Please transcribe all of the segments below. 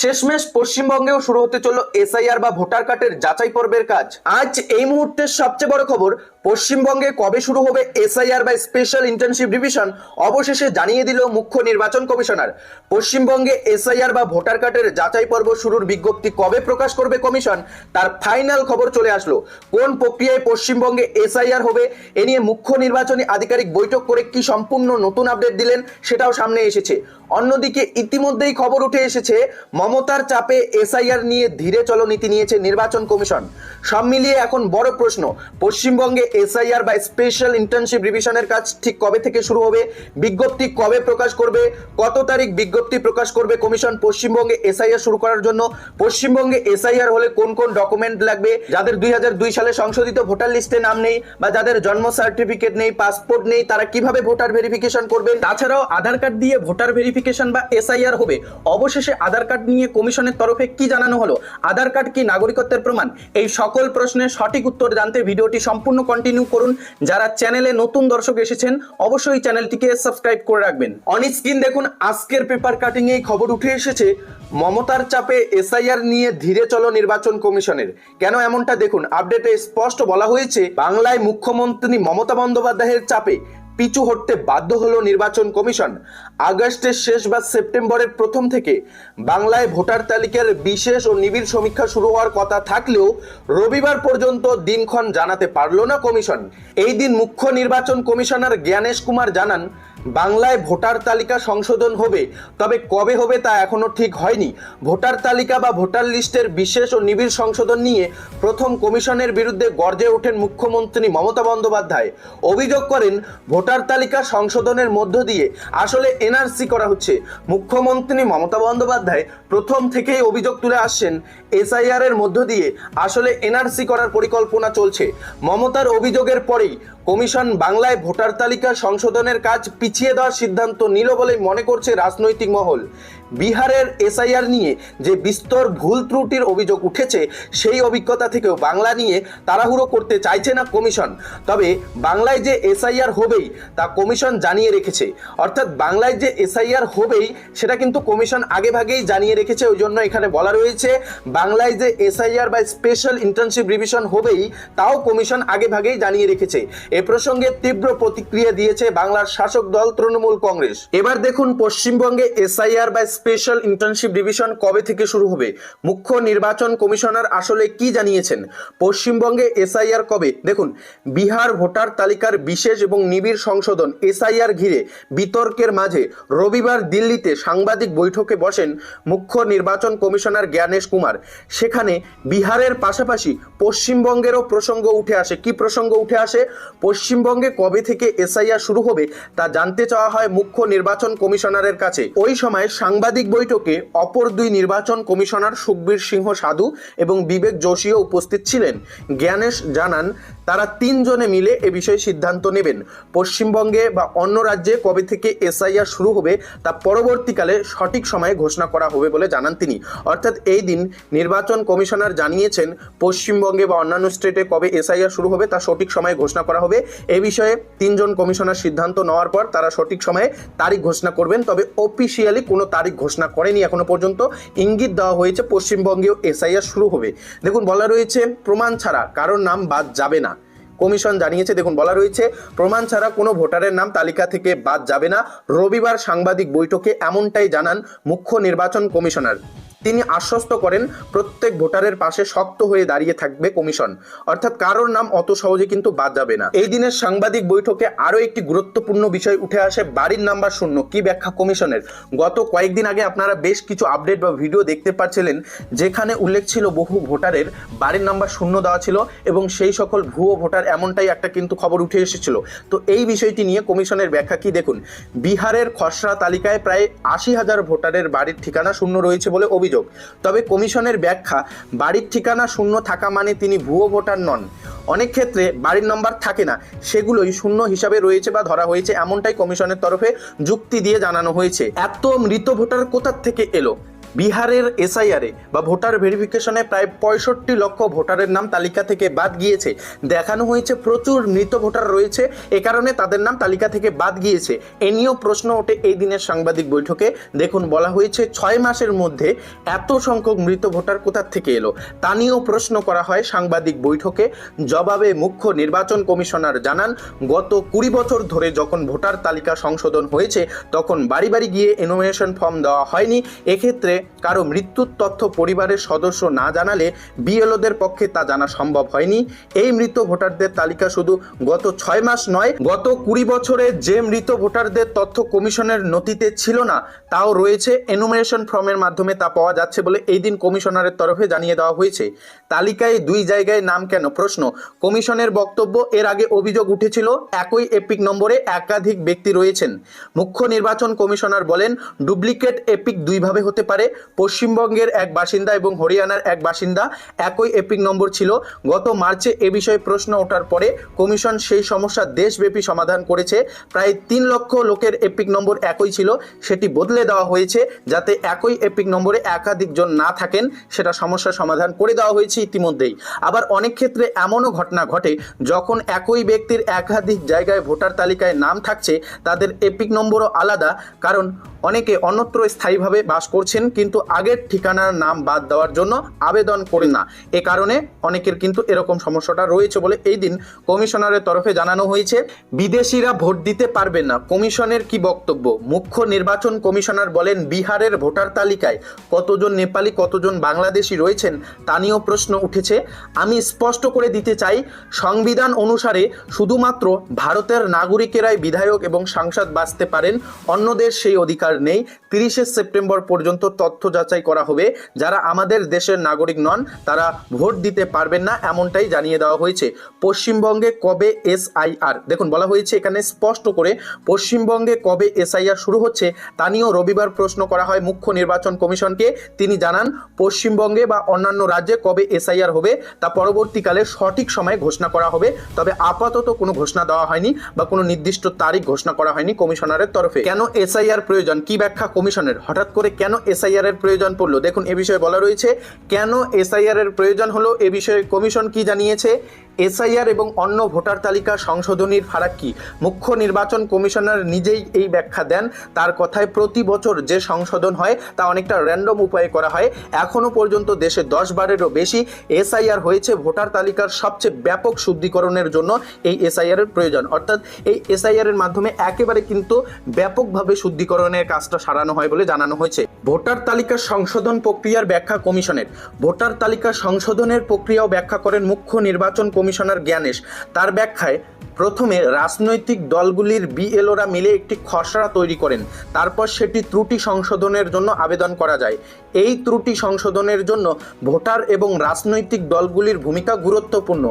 শেষমেশ পশ্চিমবঙ্গেও শুরু হতে চলল এসআইআর বা ভোটার কার্ডের যাচাই পর্বের কাজ। আজ এই মুহূর্তের সবচেয়ে বড় খবর পশ্চিমবঙ্গে কবে শুরু হবে এসআইআর বা স্পেশাল ইন্টার্নশিপ ডিভিশন অবশেষে জানিয়ে দিল মুখ্য নির্বাচন কমিশনার। পশ্চিমবঙ্গে এসআইআর বা ভোটার কার্ডের যাচাই পর্ব শুরুর বিজ্ঞপ্তি কবে প্রকাশ করবে কমিশন? তার ফাইনাল খবর চলে আসলো। কোন প্রক্রিয়ায় পশ্চিমবঙ্গে এসআইআর হবে? এ নিয়ে মুখ্য নির্বাচনী আধিকারিক বৈঠক করে কি সম্পূর্ণ নতুন আপডেট দিলেন সেটাও সামনে এসেছে। অন্যদিকে ইতিমধ্যেই খবর উঠে এসেছে, মমতার চাপে এসআইআর নিয়ে ধীরে চলো নীতি নিয়েছে নির্বাচন কমিশন। সব মিলিয়ে এখন বড় প্রশ্ন, পশ্চিমবঙ্গে এসআইআর বা স্পেশাল ইন্টার্নশিপ রিভিশনের কাজ ঠিক কবে থেকে শুরু হবে? বিজ্ঞপ্তি কবে প্রকাশ করবে? কত তারিখ বিজ্ঞপ্তি প্রকাশ করবে কমিশন পশ্চিমবঙ্গে এসআইআর শুরু করার জন্য? পশ্চিমবঙ্গে এসআইআর হলে কোন কোন ডকুমেন্ট লাগবে? যাদের দুই সালে সংশোধিত ভোটার লিস্টে নাম নেই বা যাদের জন্ম সার্টিফিকেট নেই, পাসপোর্ট নেই, তারা কীভাবে ভোটার ভেরিফিকেশন করবেন? তাছাড়াও আধার কার্ড দিয়ে ভোটার ভেরিফিকেশন বা এসআইআর হবে। অবশেষে আধার কার্ড নিয়ে কমিশনের তরফে কি জানানো হলো? আধার কার্ড কি নাগরিকত্বের প্রমাণ? এই সকল প্রশ্নের সঠিক উত্তর জানতে ভিডিওটি সম্পূর্ণ কন্টিনিউ করুন। যারা চ্যানেলে নতুন দর্শক এসেছেন, অবশ্যই চ্যানেলটিকে সাবস্ক্রাইব করে রাখবেন। অন স্ক্রিন দেখুন, আজকের পেপার কাটিং এই খবর উঠে এসেছে। মমতার চাপে এসআইআর নিয়ে ধীরে চলো নির্বাচন কমিশনের। কেন এমনটা দেখুন আপডেটে স্পষ্ট বলা হয়েছে, বাংলায় মুখ্যমন্ত্রী মমতা বন্দ্যোপাধ্যায়ের চাপে পিছু হটতে বাধ্য হলো নির্বাচন কমিশন। আগস্টের শেষ বা সেপ্টেম্বরের প্রথম থেকে বাংলায় ভোটার তালিকার বিশেষ ও নিবিড় সমীক্ষা শুরু হওয়ার কথা থাকলেও রবিবার পর্যন্ত দিনক্ষণ জানাতে পারল না কমিশন। এই দিন মুখ্য নির্বাচন কমিশনার জ্ঞানেশ কুমার জানান বাংলায় ভোটার তালিকা সংশোধন হবে। তবে কবে হবে তা এখনও ঠিক হয়নি। ভোটার তালিকা বা ভোটার লিস্টের বিশেষ ও নিবিড় সংশোধন নিয়ে প্রথম কমিশনের বিরুদ্ধে গর্জে ওঠেন মুখ্যমন্ত্রী মমতা বন্দ্যোপাধ্যায়। অভিযোগ করেন, ভোটার তালিকা সংশোধনের মধ্য দিয়ে আসলে এনআরসি করা হচ্ছে। মুখ্যমন্ত্রী মমতা বন্দ্যোপাধ্যায় প্রথম থেকেই অভিযোগ তুলে আসছেন, এসআইআর এর মধ্য দিয়ে আসলে এনআরসি করার পরিকল্পনা চলছে। মমতার অভিযোগের পরেই কমিশন বাংলায় ভোটার তালিকা সংশোধনের কাজ পিছিয়ে দেওয়ার সিদ্ধান্ত নিল বলেই মনে করছে রাজনৈতিক মহল। বিহারের এসআইআর নিয়ে যে বিস্তর ভুল ত্রুটির অভিযোগ উঠেছে, সেই অভিজ্ঞতা থেকেও বাংলা নিয়ে তাড়াহুড়ো করতে চাইছে না কমিশন। তবে বাংলায় যে এসআইআর হবেই, তা কমিশন জানিয়ে রেখেছে। অর্থাৎ বাংলায় যে এসআইআর হবেই, সেটা কিন্তু কমিশন আগেভাগেই জানিয়ে রেখেছে, ওই জন্য এখানে বলা রয়েছে, বাংলায় যে এসআইআর বা স্পেশাল ইন্টার্নশিপ রিভিশন হবেই, তাও কমিশন আগেভাগেই জানিয়ে রেখেছে। এ প্রসঙ্গে তীব্র প্রতিক্রিয়া দিয়েছে বাংলার শাসক দল তৃণমূল কংগ্রেস। এবার দেখুন পশ্চিমবঙ্গে এসআইআর বা স্পেশাল ইন্টার্নশিপ ডিভিশন কবে থেকে শুরু হবে? মুখ্য নির্বাচন কমিশনার আসলে কি জানিয়েছেন? পশ্চিমবঙ্গে এসআইআর কবে? দেখুন, বিহার ভোটার তালিকার বিশেষ এবং নিবিড় সংশোধন এসআইআর ঘিরে বিতর্কের মাঝে রবিবার দিল্লিতে সাংবাদিক বৈঠকে বসেন মুখ্য নির্বাচন কমিশনার জ্ঞানেশ কুমার। সেখানে বিহারের পাশাপাশি পশ্চিমবঙ্গেরও প্রসঙ্গ উঠে আসে। কি প্রসঙ্গ উঠে আসে? পশ্চিমবঙ্গে কবে থেকে এসআইআর শুরু হবে তা জানতে চাওয়া হয় মুখ্য নির্বাচন কমিশনারের কাছে। ওই সময় সাংবাদিক বৈঠকে অপর দুই নির্বাচন কমিশনার সুখবীর সিংহ সাধু এবং বিবেক যোশীও উপস্থিত ছিলেন। জ্ঞানেশ জানান তারা তিনজনে মিলে এ বিষয়ে সিদ্ধান্ত নেবেন। পশ্চিমবঙ্গে বা অন্য রাজ্যে কবে থেকে এসআইআর শুরু হবে তা পরবর্তীকালে সঠিক সময়ে ঘোষণা করা হবে বলে জানান তিনি। অর্থাৎ এই দিন নির্বাচন কমিশনার জানিয়েছেন, পশ্চিমবঙ্গে বা অন্যান্য স্টেটে কবে এসআইআর শুরু হবে তা সঠিক সময়ে ঘোষণা করা হবে। এ বিষয়ে তিনজন কমিশনার সিদ্ধান্ত নেওয়ার পর তারা সঠিক সময়ে তারিখ ঘোষণা করবেন, তবে অফিসিয়ালি কোনো তারিখ ঘোষণা করেনি এখনও পর্যন্ত। ইঙ্গিত দেওয়া হয়েছে, পশ্চিমবঙ্গেও এসআইআর শুরু হবে। দেখুন, বলা রয়েছে, প্রমাণ ছাড়া কারোর নাম বাদ যাবে না। কমিশন জানিয়েছে, দেখুন, বলা রয়েছে, প্রমাণ ছাড়া কোনো ভোটারের নাম তালিকা থেকে বাদ যাবে না। রবিবার সাংবাদিক বৈঠকে এমনটাই জানান মুখ্য নির্বাচন কমিশনার। তিনি আশ্বস্ত করেন, প্রত্যেক ভোটারের পাশে শক্ত হয়ে দাঁড়িয়ে থাকবে কমিশন। অর্থাৎ কারোর নাম অত সহজে কিন্তু বাদ যাবে না। এই দিনের সাংবাদিক বৈঠকে আরও একটি গুরুত্বপূর্ণ বিষয় উঠে আসে বাড়ির নাম্বার শূন্য। কি ব্যাখ্যা কমিশনের? গত কয়েকদিন আগে আপনারা বেশ কিছু আপডেট বা ভিডিও দেখতে পাচ্ছিলেন, যেখানে উল্লেখ ছিল বহু ভোটারের বাড়ির নাম্বার শূন্য দেওয়া ছিল এবং সেই সকল ভুয়ো ভোটার এমনটাই একটা কিন্তু খবর উঠে এসেছিল। তো এই বিষয়টি নিয়ে কমিশনের ব্যাখ্যা কি দেখুন? বিহারের খসড়া তালিকায় প্রায় আশি হাজার ভোটারের বাড়ির ঠিকানা শূন্য রয়েছে বলে অভিযোগ। তবে কমিশনের ব্যাখ্যা, বাড়ির ঠিকানা শূন্য থাকা মানে তিনি ভুয়ো ভোটার নন। অনেক ক্ষেত্রে বাড়ির নম্বর থাকে না, সেগুলোই শূন্য হিসাবে রয়েছে বা ধরা হয়েছে, এমনটাই কমিশনের তরফে যুক্তি দিয়ে জানানো হয়েছে। এত মৃত ভোটার কোথার থেকে এলো? বিহারের এসআইআরে বা ভোটার ভেরিফিকেশনে প্রায় পঁয়ষট্টি লক্ষ ভোটারের নাম তালিকা থেকে বাদ গিয়েছে। দেখানো হয়েছে প্রচুর মৃত ভোটার রয়েছে। এ কারণে তাদের নাম তালিকা থেকে বাদ গিয়েছে। এ নিয়েও প্রশ্ন ওঠে এই দিনের সাংবাদিক বৈঠকে। দেখুন, বলা হয়েছে ছয় মাসের মধ্যে এত সংখ্যক মৃত ভোটার কোথার থেকে এলো? তা নিয়েও প্রশ্ন করা হয় সাংবাদিক বৈঠকে। জবাবে মুখ্য নির্বাচন কমিশনার জানান, গত কুড়ি বছর ধরে যখন ভোটার তালিকা সংশোধন হয়েছে, তখন বাড়ি বাড়ি গিয়ে এনোমিনেশন ফর্ম দেওয়া হয়নি। এক্ষেত্রে কারও মৃত্যুর তথ্য পরিবারের সদস্য না জানালে বিএলওদের পক্ষে তা জানা সম্ভব হয়নি। এই মৃত ভোটারদের তালিকা শুধু গত ছয় মাস নয়, গত কুড়ি বছরে যে মৃত ভোটারদের তথ্য কমিশনের নথিতে ছিল না, তাও রয়েছে। এনুমিনেশন ফর্মের মাধ্যমে তা পাওয়া যাচ্ছে বলে এই দিন কমিশনারের তরফে জানিয়ে দেওয়া হয়েছে। তালিকায় দুই জায়গায় নাম কেন? প্রশ্ন, কমিশনের বক্তব্য এর আগে অভিযোগ উঠেছিল, একই এপিক নম্বরে একাধিক ব্যক্তি রয়েছেন। মুখ্য নির্বাচন কমিশনার বলেন, ডুপ্লিকেট এপিক দুইভাবে হতে পারে পশ্চিমবঙ্গের এক বাসিন্দা এবং হরিয়ানার এক বাসিন্দা। একই এপিক নম্বর ছিল। গত মার্চে এ বিষয়ে প্রশ্ন ওঠার পরে কমিশন সেই সমস্যা দেশব্যাপী সমাধান করেছে। প্রায় তিন লক্ষ লোকের এপিক নম্বর একই ছিল। সেটি বদলে দেওয়া হয়েছে যাতে একই এপিক নম্বরে একাধিক জন না থাকেন। সেটা সমস্যা সমাধান করে দেওয়া হয়েছে ইতিমধ্যেই। আবার অনেক ক্ষেত্রে এমনও ঘটনা ঘটে, যখন একই ব্যক্তির একাধিক জায়গায় ভোটার তালিকায় নাম থাকছে, তাদের এপিক নম্বরও আলাদা। কারণ অনেকে অন্যত্র স্থায়ীভাবে বাস করছেন কিন্তু আগের ঠিকানার নাম বাদ দেওয়ার জন্য আবেদন করে না। এ কারণে অনেকের কিন্তু এরকম সমস্যাটা রয়েছে বলে এই দিন কমিশনারের তরফে জানানো হয়েছে। বিদেশিরা ভোট দিতে পারবে না। কমিশনের কি বক্তব্য? মুখ্য নির্বাচন কমিশনার বলেন, বিহারের ভোটার তালিকায় কতজন নেপালি, কতজন বাংলাদেশি রয়েছেন তা নিয়েও প্রশ্ন উঠেছে। আমি স্পষ্ট করে দিতে চাই, সংবিধান অনুসারে শুধুমাত্র ভারতের নাগরিকেরাই বিধায়ক এবং সাংসদ বাঁচতে পারেন অন্যদের সেই অধিকার নেই। তিরিশে সেপ্টেম্বর পর্যন্ত তথ্য যাচাই করা হবে। যারা আমাদের দেশের নাগরিক নন, তারা ভোট দিতে পারবেন না এমনটাই জানিয়ে দেওয়া হয়েছে। পশ্চিমবঙ্গে কবে এসআইআর? দেখুন, বলা হয়েছে এখানে স্পষ্ট করে পশ্চিমবঙ্গে কবে এসআইআর শুরু হচ্ছে তা নিয়েও রবিবার প্রশ্ন করা হয় মুখ্য নির্বাচন কমিশনকে। তিনি জানান, পশ্চিমবঙ্গে বা অন্যান্য রাজ্যে কবে এসআইআর হবে তা পরবর্তীকালে সঠিক সময়ে ঘোষণা করা হবে। তবে আপাতত কোনো ঘোষণা দেওয়া হয়নি বা কোনো নির্দিষ্ট তারিখ ঘোষণা করা হয়নি কমিশনারের তরফে। কেন এসআইআর প্রয়োজন? কি ব্যাখ্যা কমিশনের? হঠাৎ করে কেন এসআইআর এর প্রয়োজন পড়ল। দেখুন, এ বিষয়ে বলা রয়েছে, কেন এসআইআর এর প্রয়োজন হলো? এ বিষয়ে কমিশন কি জানিয়েছে? এসআইআর এবং অন্য ভোটার তালিকা সংশোধনীর ফারাক কি? মুখ্য নির্বাচন কমিশনার নিজেই এই ব্যাখ্যা দেন। তার কথায় প্রতি বছর যে সংশোধন হয়, তা অনেকটা র্যান্ডম উপায়ে করা হয়। এখনও পর্যন্ত দেশে দশ বারেরও বেশি এসআইআর হয়েছে ভোটার তালিকার সবচেয়ে ব্যাপক শুদ্ধিকরণের জন্য এই এসআইআর এর প্রয়োজন। অর্থাৎ এই এসআইআর এর মাধ্যমে একেবারে কিন্তু ব্যাপকভাবে শুদ্ধিকরণের কাজটা সারানো হয় বলে জানানো হয়েছে। ভোটার তালিকা সংশোধন প্রক্রিয়ার ব্যাখ্যা কমিশনের। ভোটার তালিকা সংশোধনের প্রক্রিয়াও ব্যাখ্যা করেন মুখ্য নির্বাচন কমিশনার জ্ঞানেশ। তার ব্যাখ্যায় প্রথমে রাজনৈতিক দলগুলির বিএলওরা মিলে একটি খসড়া তৈরি করেন। তারপর সেটি ত্রুটি সংশোধনের জন্য আবেদন করা যায়। এই ত্রুটি সংশোধনের জন্য ভোটার এবং রাজনৈতিক দলগুলির ভূমিকা গুরুত্বপূর্ণ।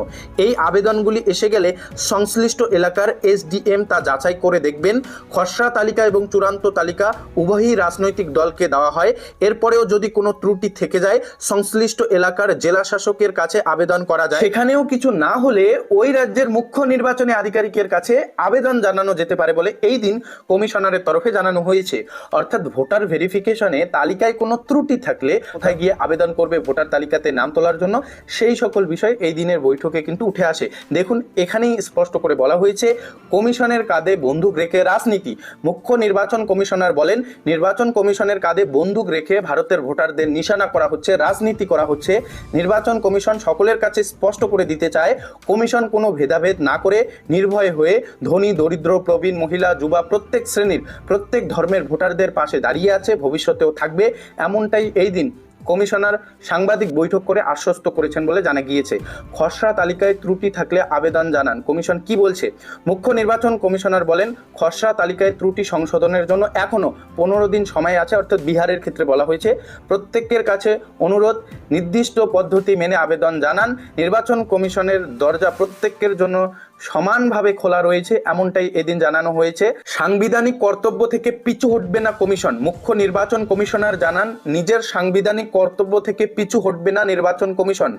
এই আবেদনগুলি এসে গেলে সংশ্লিষ্ট এলাকার এসডিএম তা যাচাই করে দেখবেন। খসড়া তালিকা এবং চূড়ান্ত তালিকা উভয়ই রাজনৈতিক দলকে দেওয়া হয়। এরপরেও যদি কোনো ত্রুটি থেকে যায়, সংশ্লিষ্ট এলাকার জেলা শাসকের কাছে আবেদন করা যায়। সেখানেও কিছু না হলে ওই রাজ্যের মুখ্য নির্বাচনী আধিকারিকের কাছে আবেদন জানানো যেতে পারে বলে এই দিন কমিশনারের তরফে জানানো হয়েছে। অর্থাৎ ভোটার ভেরিফিকেশনে তালিকায় কোনো ত্রুটি থাকলে কোথায় গিয়ে আবেদন করবে ভোটার তালিকাতে নাম তোলার জন্য সেই সকল বিষয় এই দিনের বৈঠকে কিন্তু উঠে আসে। দেখুন, এখানেই স্পষ্ট করে বলা হয়েছে, কমিশনের কাঁধে বন্দুক রেখে রাজনীতি। মুখ্য নির্বাচন কমিশনার বলেন, নির্বাচন কমিশনের কাঁধে বন্দুক রেখে ভারতের ভোটারদের নিশানা করা হচ্ছে, রাজনীতি করা হচ্ছে। নির্বাচন কমিশন সকলের কাছে স্পষ্ট করে দিতে চায়, কমিশন কোনো ভেদাভেদ না করে নির্ভয় হয়ে ধনী, দরিদ্র, প্রবীণ মহিলা, যুবা প্রত্যেক শ্রেণির, প্রত্যেক ধর্মের ভোটারদের পাশে দাঁড়িয়ে আছে, ভবিষ্যতেও থাকবে। এমনটাই এই দিন কমিশনার সাংবাদিক বৈঠক করে আশ্বস্ত করেছেন বলে জানা গিয়েছে। খসড়া তালিকায় ত্রুটি থাকলে আবেদন জানান। কমিশন কি বলছে? মুখ্য নির্বাচন কমিশনার বলেন, খসড়া তালিকায় ত্রুটি সংশোধনের জন্য এখনও পনেরো দিন সময় আছে, অর্থাৎ বিহারের ক্ষেত্রে বলা হয়েছে। প্রত্যেকের কাছে অনুরোধ, নির্দিষ্ট পদ্ধতি মেনে আবেদন জানান। নির্বাচন কমিশনের দরজা প্রত্যেকের জন্য সমানভাবে খোলা রয়েছে, এমনটাই এদিন জানানো হয়েছে। সাংবিধানিক কর্তব্য থেকে পিছু হটবে না কমিশন। মুখ্য নির্বাচন কমিশনার জানান, নিজের সাংবিধানিক কর্তব্য থেকে পিছু হটবে না নির্বাচন কমিশন।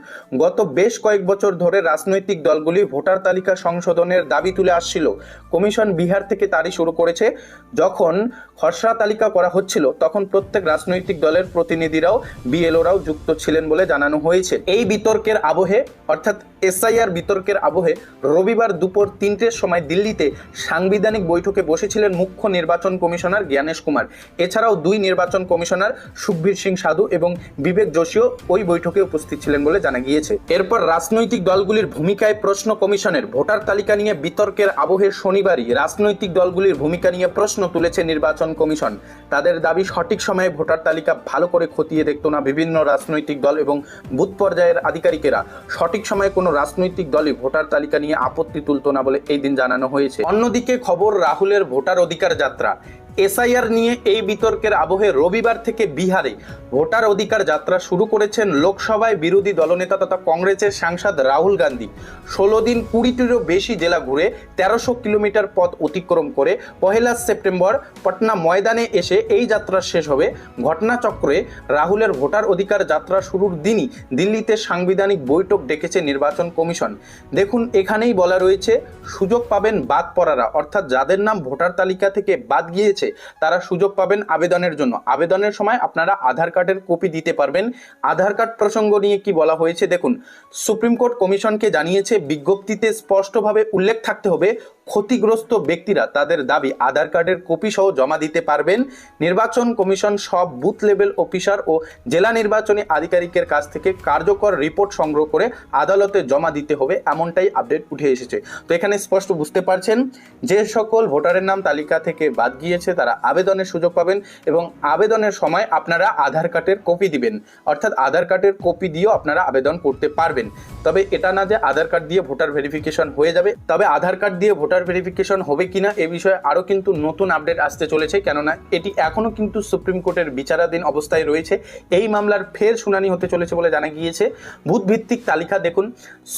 গত বেশ কয়েক বছর ধরে রাজনৈতিক দলগুলি ভোটার তালিকা সংশোধনের দাবি তুলে আসছিল। কমিশন বিহার থেকে তারই শুরু করেছে। যখন খসড়া তালিকা করা হচ্ছিল, তখন প্রত্যেক রাজনৈতিক দলের প্রতিনিধিরাও, বিএলওরাও যুক্ত ছিলেন বলে জানানো হয়েছে। এই বিতর্কের আবহে, অর্থাৎ এসআইআর বিতর্কের আবহে, রবিবার দুপুর তিনটের সময় দিল্লিতে সাংবিধানিক বৈঠকে বসেছিলেন মুখ্য নির্বাচন কমিশনার জ্ঞানেশ কুমার। এছাড়াও দুই নির্বাচন কমিশনার সুখবীর সিং সাধু এবং বিবেক যোশীও ওই বৈঠকে উপস্থিত ছিলেন বলে জানা গিয়েছে। এরপর রাজনৈতিক দলগুলির ভূমিকায় প্রশ্ন কমিশনের ভোটার তালিকা নিয়ে বিতর্কের আবহে শনিবারই রাজনৈতিক দলগুলির ভূমিকা নিয়ে প্রশ্ন তুলেছে নির্বাচন কমিশন। তাদের দাবি, সঠিক সময়ে ভোটার তালিকা ভালো করে খতিয়ে দেখতো না বিভিন্ন রাজনৈতিক দল এবং বুথ পর্যায়ের আধিকারিকেরা। সঠিক সময়ে কোনো রাজনৈতিক দলই ভোটার তালিকা নিয়ে আপত্তি তুলতো না বলে এই দিন জানানো হয়েছে। অন্যদিকে খবর, রাহুলের ভোটার অধিকার যাত্রা। এসআইআর নিয়ে এই বিতর্কের আবহে রবিবার থেকে বিহারে ভোটার অধিকার যাত্রা শুরু করেছেন লোকসভায় বিরোধী দলনেতা তথা কংগ্রেসের সাংসদ রাহুল গান্ধী। ষোলো দিন কুড়িটিরও বেশি জেলা ঘুরে তেরোশো কিলোমিটার পথ অতিক্রম করে পহেলা সেপ্টেম্বর পটনা ময়দানে এসে এই যাত্রা শেষ হবে। ঘটনাচক্রে রাহুলের ভোটার অধিকার যাত্রা শুরুর দিনই দিল্লিতে সাংবিধানিক বৈঠক ডেকেছে নির্বাচন কমিশন। দেখুন, এখানেই বলা রয়েছে সুযোগ পাবেন বাদ পড়ারা। অর্থাৎ যাদের নাম ভোটার তালিকা থেকে বাদ গিয়েছে, তারা সুযোগ পাবেন আবেদনের জন্য। আবেদনের সময় আপনারা আধার কার্ডের কপি দিতে পারবেন। আধার কার্ড প্রসঙ্গ নিয়ে কি বলা হয়েছে দেখুন, সুপ্রিম কোর্ট কমিশনকে জানিয়েছে, বিজ্ঞপ্তিতে স্পষ্টভাবে উল্লেখ থাকতে হবে ক্ষতিগ্রস্ত ব্যক্তিরা তাদের দাবি আধার কার্ডের কপি সহ জমা দিতে পারবেন। নির্বাচন কমিশন সব বুথ লেভেল অফিসার ও জেলা নির্বাচনী আধিকারিকের কাছ থেকে কার্যকর রিপোর্ট সংগ্রহ করে আদালতে জমা দিতে হবে, এমনটাই আপডেট উঠে এসেছে। তো এখানে স্পষ্ট বুঝতে পারছেন, যে সকল ভোটারের নাম তালিকা থেকে বাদ গিয়েছে, তারা আবেদনের সুযোগ পাবেন এবং আবেদনের সময় আপনারা আধার কার্ডের কপি দিবেন। অর্থাৎ আধার কার্ডের কপি দিয়েও আপনারা আবেদন করতে পারবেন। তবে এটা না যে আধার কার্ড দিয়ে ভোটার ভেরিফিকেশন হয়ে যাবে, তবে আধার কার্ড দিয়ে ভোটার ভেরিফিকেশন হবে কিনা এ বিষয়ে আরও কিন্তু নতুন আপডেট আসতে চলেছে। কেননা এটি এখনও কিন্তু সুপ্রিম কোর্টের বিচারাধীন অবস্থায় রয়েছে। এই মামলার ফের শুনানি হতে চলেছে বলে জানা গিয়েছে। বুথ ভিত্তিক তালিকা দেখুন,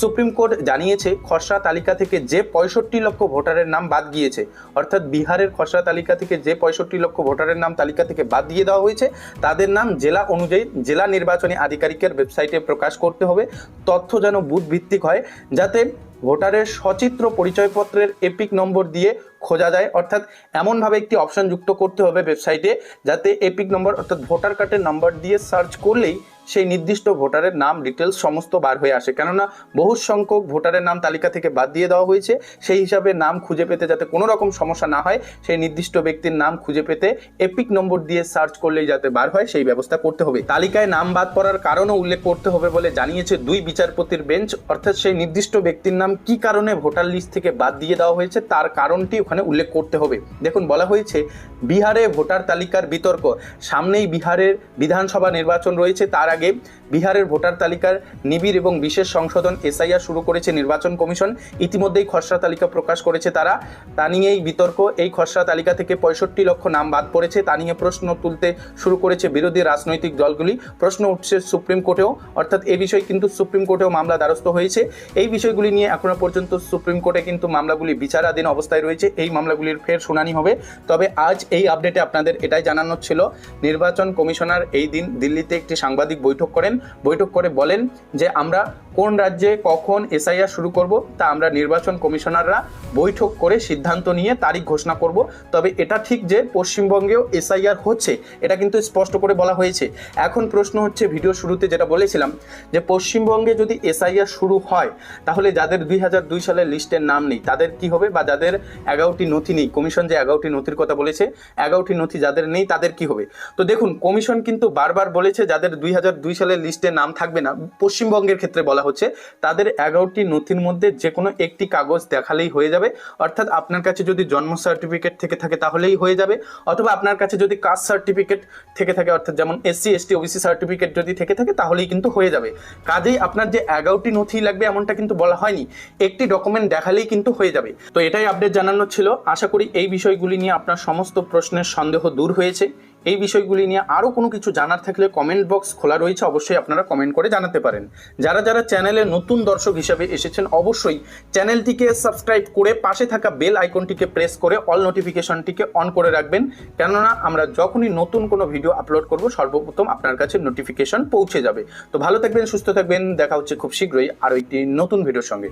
সুপ্রিম কোর্ট জানিয়েছে, খসড়া তালিকা থেকে যে পঁয়ষট্টি লক্ষ ভোটারের নাম বাদ গিয়েছে, অর্থাৎ বিহারের খসড়া তালিকা থেকে যে পঁয়ষট্টি লক্ষ ভোটারের নাম তালিকা থেকে বাদ দিয়ে দেওয়া হয়েছে, তাদের নাম জেলা অনুযায়ী জেলা নির্বাচনী আধিকারিকের ওয়েবসাইটে প্রকাশ করতে হবে। তথ্য যেন বুথ ভিত্তিক হয়, যাতে ভোটারের সচিত্র পরিচয়পত্রের এপিক নম্বর দিয়ে খোঁজা যায়। অর্থাৎ এমনভাবে একটি অপশন যুক্ত করতে হবে ওয়েবসাইটে যাতে এপিক নম্বর অর্থাৎ ভোটার কার্ডের নাম্বার দিয়ে সার্চ করলেই সেই নির্দিষ্ট ভোটারের নাম ডিটেলস সমস্ত বার হয়ে আসে। কেননা বহু সংখ্যক ভোটারের নাম তালিকা থেকে বাদ দিয়ে দেওয়া হয়েছে। সেই হিসাবে নাম খুঁজে পেতে যাতে কোনো রকম সমস্যা না হয়, সেই নির্দিষ্ট ব্যক্তির নাম খুঁজে পেতে এপিক নম্বর দিয়ে সার্চ করলেই যাতে বার হয়, সেই ব্যবস্থা করতে হবে। তালিকায় নাম বাদ পড়ার কারণও উল্লেখ করতে হবে বলে জানিয়েছে দুই বিচারপতির বেঞ্চ অর্থাৎ সেই নির্দিষ্ট ব্যক্তির নাম কি কারণে ভোটার লিস্ট থেকে বাদ দিয়ে দেওয়া হয়েছে, তার কারণটি ওখানে উল্লেখ করতে হবে। দেখুন, বলা হয়েছে, বিহারে ভোটার তালিকার বিতর্ক। সামনেই বিহারের বিধানসভা নির্বাচন রয়েছে। তার আগে বিহারের ভোটার তালিকার নিবিড় এবং বিশেষ সংশোধন এসআইআর শুরু করেছে নির্বাচন কমিশন। ইতিমধ্যেই খসড়া তালিকা প্রকাশ করেছে তারা। তা নিয়েই বিতর্ক। এই খসড়া তালিকা থেকে পঁয়ষট্টি লক্ষ নাম বাদ পড়েছে। তা নিয়ে প্রশ্ন তুলতে শুরু করেছে বিরোধী রাজনৈতিক দলগুলি। প্রশ্ন উঠছে সুপ্রিম কোর্টেও। অর্থাৎ এ বিষয়ে কিন্তু সুপ্রিম কোর্টেও মামলা দ্বারস্থ হয়েছে। এই বিষয়গুলি নিয়ে এখনও পর্যন্ত সুপ্রিম কোর্টে কিন্তু মামলাগুলি বিচারাধীন অবস্থায় রয়েছে। এই মামলাগুলির ফের শুনানি হবে। তবে আজ এই আপডেটে আপনাদের এটাই জানানো ছিল, নির্বাচন কমিশনার এই দিন দিল্লিতে একটি সাংবাদিক বৈঠক করেন। বৈঠক করে বলেন যে, আমরা কোন রাজ্যে কখন এসআইআর শুরু করব, তা আমরা নির্বাচন কমিশনাররা বৈঠক করে সিদ্ধান্ত নিয়ে তারিখ ঘোষণা করব। তবে এটা ঠিক যে, পশ্চিমবঙ্গেও এসআইআর হচ্ছে, এটা কিন্তু স্পষ্ট করে বলা হয়েছে। এখন প্রশ্ন হচ্ছে ভিডিও শুরুতে যেটা বলেছিলাম, যে পশ্চিমবঙ্গে যদি এসআইআর শুরু হয়, তাহলে যাদের দুই হাজার দুই সালের লিস্টের নাম নেই, তাদের কি হবে? বা যাদের এগারোটি নথি নেই। কমিশন যে এগারোটি নথির কথা বলেছে, এগারোটি নথি যাদের নেই তাদের কি হবে? তো দেখুন, কমিশন কিন্তু বারবার বলেছে যাদের দুই হাজার দুই সালের লিস্টে নাম থাকবে না, পশ্চিমবঙ্গের ক্ষেত্রে বলা হচ্ছে, তাদের এগারোটি নথির মধ্যে যে কোনো একটি কাগজ দেখালেই হয়ে যাবে। অর্থাৎ আপনার কাছে যদি জন্ম সার্টিফিকেট থেকে থাকে তাহলেই হয়ে যাবে, অথবা আপনার কাছে যদি কাস্ট সার্টিফিকেট থেকে থাকে, অর্থাৎ যেমন এসসি এসটি ওবিসি সার্টিফিকেট যদি থেকে থাকে, তাহলেই কিন্তু হয়ে যাবে। কাজেই আপনার যে এগারোটি নথি লাগবে এমনটা কিন্তু বলা হয়নি, একটি ডকুমেন্ট দেখালেই কিন্তু হয়ে যাবে। তো এটাই আপডেট জানানো ছিল। আশা করি এই বিষয়গুলি নিয়ে আপনার সমস্ত প্রশ্নের সন্দেহ দূর হয়েছে। এই বিষয়গুলি নিয়ে আরও কোনো কিছু জানার থাকলে কমেন্ট বক্স খোলা রয়েছে, অবশ্যই আপনারা কমেন্ট করে জানাতে পারেন। যারা যারা চ্যানেলে নতুন দর্শক হিসাবে এসেছেন, অবশ্যই চ্যানেলটিকে সাবস্ক্রাইব করে পাশে থাকা বেল আইকনটিকে প্রেস করে অল নোটিফিকেশনটিকে অন করে রাখবেন। কেননা আমরা যখনই নতুন কোনো ভিডিও আপলোড করব, সর্বপ্রথম আপনার কাছে নোটিফিকেশন পৌঁছে যাবে। তো ভালো থাকবেন, সুস্থ থাকবেন, দেখা হচ্ছে খুব শীঘ্রই আরও একটি নতুন ভিডিওর সঙ্গে।